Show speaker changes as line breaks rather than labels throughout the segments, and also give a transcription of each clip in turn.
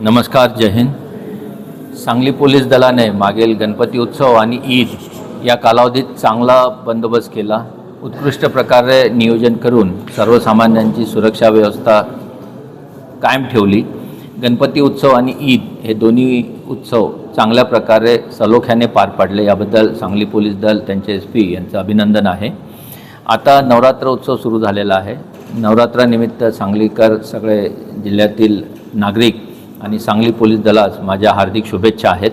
नमस्कार जय हिंद. सांगली पोलीस दलाने मागील गणपती उत्सव आणि ईद या कालावधीत चांगला बंदोबस्त केला. उत्कृष्ट प्रकारे नियोजन करून सर्वसामान्यांची सुरक्षा व्यवस्था कायम ठेवली. गणपती उत्सव आणि ईद हे दोन्ही उत्सव चांगल्या प्रकारे सलोख्याने पार पाडले. याबद्दल सांगली पोलीस दल त्यांचे एस पी यांचं अभिनंदन आहे. आता नवरात्र उत्सव सुरू झालेला आहे. नवरात्रानिमित्त सांगलीकर सगळे जिल्ह्यातील नागरिक आणि सांगली पोलीस दलास माझ्या हार्दिक शुभेच्छा आहेत.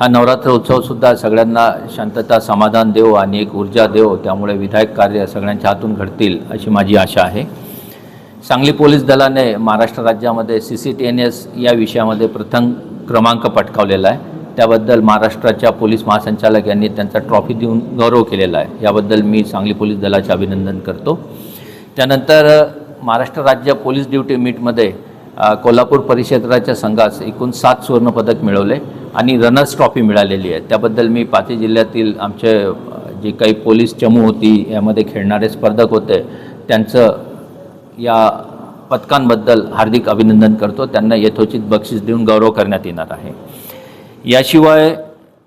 हा नवरात्र उत्सवसुद्धा सगळ्यांना शांतता समाधान देव आणि एक ऊर्जा देव त्यामुळे विधायक कार्य सगळ्यांच्या हातून घडतील अशी माझी आशा आहे. सांगली पोलीस दलाने महाराष्ट्र राज्यामध्ये C C T N S या विषयामध्ये प्रथम क्रमांक पटकावलेला आहे. त्याबद्दल महाराष्ट्राच्या पोलीस महासंचालक यांनी त्यांचा ट्रॉफी देऊन गौरव केलेला आहे. याबद्दल मी सांगली पोलीस दलाचे अभिनंदन करतो. त्यानंतर महाराष्ट्र राज्य पोलीस ड्युटी मीटमध्ये कोल्हापूर परिक्षेत्राच्या संघास एकूण सात सुवर्णपदक मिळवले आणि रनर्स ट्रॉफी मिळालेली आहे. त्याबद्दल मी पाचही जिल्ह्यातील आमचे जे काही पोलीस चमू होती यामध्ये खेळणारे स्पर्धक होते त्यांचं या पदकांबद्दल हार्दिक अभिनंदन करतो. त्यांना यथोचित बक्षीस देऊन गौरव करण्यात येणार आहे. याशिवाय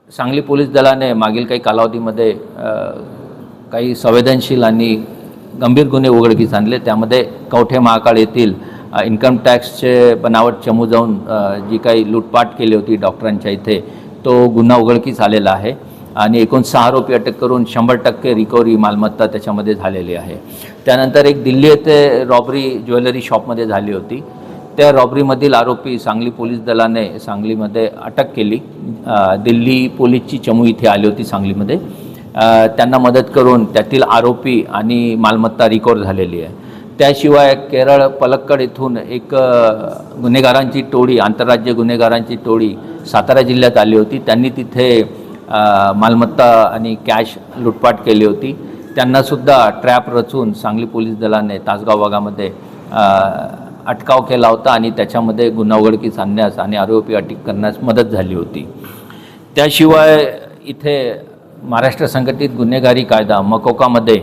सांगली पोलीस दलाने मागील काही कालावधीमध्ये काही संवेदनशील आणि गंभीर गुन्हे उघडकीस आणले. त्यामध्ये कवठे महाकाळ येथील इन्कम टॅक्सचे बनावट चमू जाऊन जी काही लूटपाट केली होती डॉक्टरांच्या इथे तो गुन्हा उघडकीस आलेला आहे. आणि एकूण सहा आरोपी अटक करून शंभर टक्के रिकव्हरी मालमत्ता त्याच्यामध्ये झालेली आहे. त्यानंतर एक दिल्ली येथे रॉबरी ज्वेलरी शॉपमध्ये झाली होती. त्या रॉबरीमधील आरोपी सांगली पोलीस दलाने सांगलीमध्ये अटक केली. दिल्ली पोलीसची चमू इथे आली होती सांगलीमध्ये. त्यांना मदत करून त्यातील आरोपी आणि मालमत्ता रिकवर झालेली आहे. त्याशिवाय केरळ पलक्कड येथून एक गुन्हेगारांची टोळी आंतरराज्य गुन्हेगारांची टोळी सातारा जिल्ह्यात आली होती. त्यांनी तिथे मालमत्ता आणि कॅश लुटपाट केली होती. त्यांनासुद्धा ट्रॅप रचून सांगली पोलीस दलाने तासगाव भागामध्ये अटकाव केला होता आणि त्याच्यामध्ये गुन्हा उघडकीस आणण्यास आणि आरोपी अटक करण्यास मदत झाली होती. त्याशिवाय इथे महाराष्ट्र संघटित गुन्हेगारी कायदा मकोकामध्ये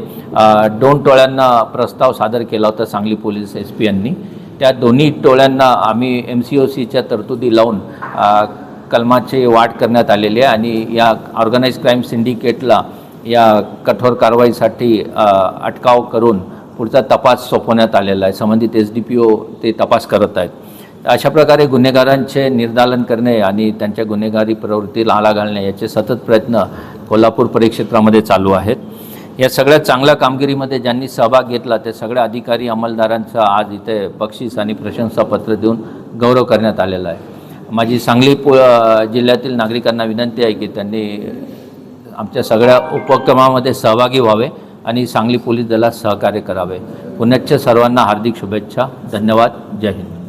दोन टोळ्यांना प्रस्ताव सादर केला होता सांगली पोलीस एस पी यांनी. त्या दोन्ही टोळ्यांना आम्ही एम सी ओ सीच्या तरतुदी लावून कलमाचे कलमाची वाढ करण्यात आलेली आहे आणि या ऑर्गनाईज क्राईम सिंडिकेटला या कठोर कारवाईसाठी अटकाव करून पुढचा तपास सोपवण्यात आलेला आहे. संबंधित एस डी पी ओ ते तपास करत आहेत. अशा प्रकारे गुन्हेगारांचे निर्दालन करणे आणि त्यांच्या गुन्हेगारी प्रवृत्तीला आला घालणे याचे सतत प्रयत्न कोल्हापूर परिक्षेत्रामध्ये चालू आहेत. या सगळ्या चांगल्या कामगिरीमध्ये ज्यांनी सहभाग घेतला ते सगळ्या अधिकारी अंमलदारांचं आज इथे बक्षीस आणि प्रशंसापत्र देऊन गौरव करण्यात आलेला आहे. माझी सांगली पो जिल्ह्यातील नागरिकांना विनंती आहे की त्यांनी आमच्या सगळ्या उपक्रमामध्ये सहभागी व्हावे आणि सांगली पोलीस दलात सहकार्य करावे. पुण्याच्या सर्वांना हार्दिक शुभेच्छा. धन्यवाद. जय हिंद.